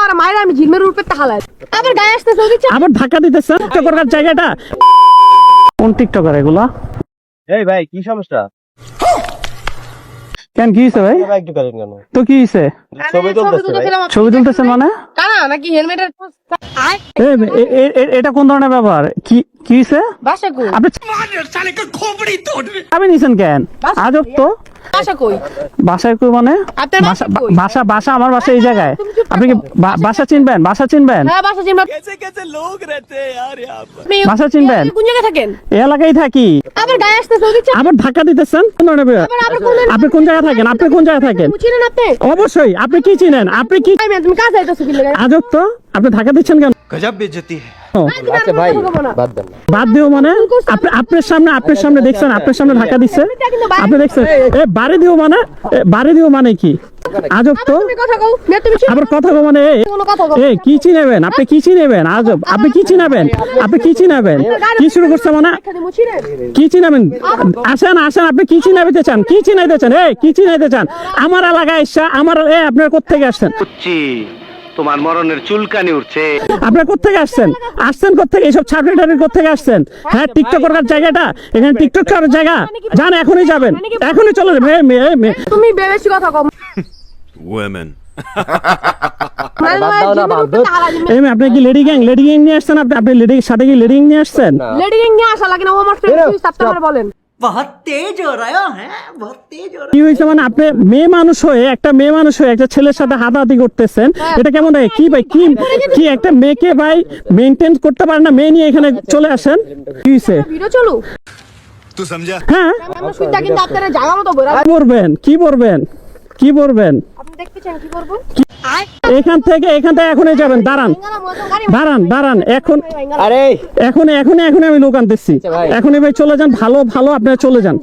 আর মায়ের আমি ঝিলমের উপরে তাহালাই আবার গায়ে আসতেছে আবার ধাক্কা দিতেছে টিকটকার জায়গাটা। কোন টিকটকার এগুলা? এই ভাই কি সমস্যা? কেন কি হয়েছে ভাই? কেন? তো কি হয়েছে ছবি তুলতেছে ভাই। ছবি তুলতেছেন মানে? কানা নাকি হেলমেটের এটা কোন ধরনের ব্যাপার কি কি হয়েছে বাসা কই? আপনি চাবি নিছেন কেন? আজব তো। বাসা কই বাসায় কই মানে আপনার বাসা বাসা কই? বাসা বাসা আমার বাসা এই জায়গায় তুমি চুপ আপনি কি বা- বাসা চিনবেন বাসা চিনবেন হ্যাঁ বাসা চিনবা আপনি বাসা চিনবেন? কোন জায়গায় থাকেন এই এলাকায় থাকি আবার গায়ে আসতেছে ওই দিচ্ছে আবার ধাক্কা দিতেছেন কোন ধরনের ব্যাপার? আবার আবার কোন আপনি কোন জায়গায় থাকেন আপনি কোন জায়গায় থাকেন চিনেন আপনি অবশ্যই আপনি কি চিনেন আপনি কি আমি তুমি কাছে আইতাছো কি লাগে আজব তো আপনি ধাক্কা দিচ্ছেন কেন गजब बेइज्जती है আচ্ছা ভাই বাদ দেন বাদ দিও মানে? আপনি আপনার সামনে আপনার সামনে দেখছেন আপনার সামনে ধাক্কা দিচ্ছে? আপনি দেখছেন? এ বাড়ি দিও মানে? বাড়ি দিও মানে কি? আজব তো। তুমি কথা কও। মেয়ে তুমি চিনো আবার কথা গো মানে এ, কোনো কথা কও। এ কি চিনেবেন? আপনি কি চিনেবেন? আজব। আপনি কি চিনাবেন? আপনি কি চিনাবেন? কি শুরু করছে মানে? একটা দিমু চিনেন কি চিনাবেন? আসেন আসেন আপনি কি চিনাইতে চান? কি চিনাইতে চান? এই কি চিনাইতে চান? আমার এলাকায় এসে আমার এ আপনার কোথেকে আসছেন? তোমার মরণের চুলকানি উঠছে। আপনার কোথেকে আসছেন? আসছেন কোথেকে এইসব ছাত্রী টাত্রী কোথেকে আসছেন? হ্যাঁ টিকটক করার জায়গাটা? এখানে টিকটক করার জায়গা? যান এখনই যাবেন। এখনই চলে যাবেন। এই মেয়ে, মেয়ে। তুমি বেশি কথা কও women. আপনি কি লেডি গ্যাং লেডি গ্যাং নিয়ে আসছেন? আপনি আপনি লেডি সাথে কি লেডি নিয়ে আসছেন? লেডি গ্যাং নিয়ে আসা লাগে না ও আমার ফ্রেন্ড তুই বলেন। বহুত তেজ হ্যাঁ বহুত তেজ মানে আপনি মেয়ে মানুষ হয়ে একটা মেয়ে মানুষ হয়ে একটা ছেলের সাথে হ্যাঁ। হাতাহাতি করতেছেন হ্যাঁ। এটা কেমন হয়? কি ভাই কি হ্যাঁ, কি একটা মেয়েকে ভাই মেনটেন করতে পারে না? মেয়ে নিয়ে এখানে চলে আসেন। কি চলো। সমঝা হ্যাঁ। কিন্তু আপনারা জায়গা মতো বলবেন? কি বলবেন? কি বলবেন? এখান থেকে এখান থেকে এখনই যাবেন দাঁড়ান। দাঁড়ান দাঁড়ান এখন আরে! এখন এখন এখন আমি লোক আনতেছি। এখনই ভাই চলে যান ভালো ভালো আপনারা চলে যান।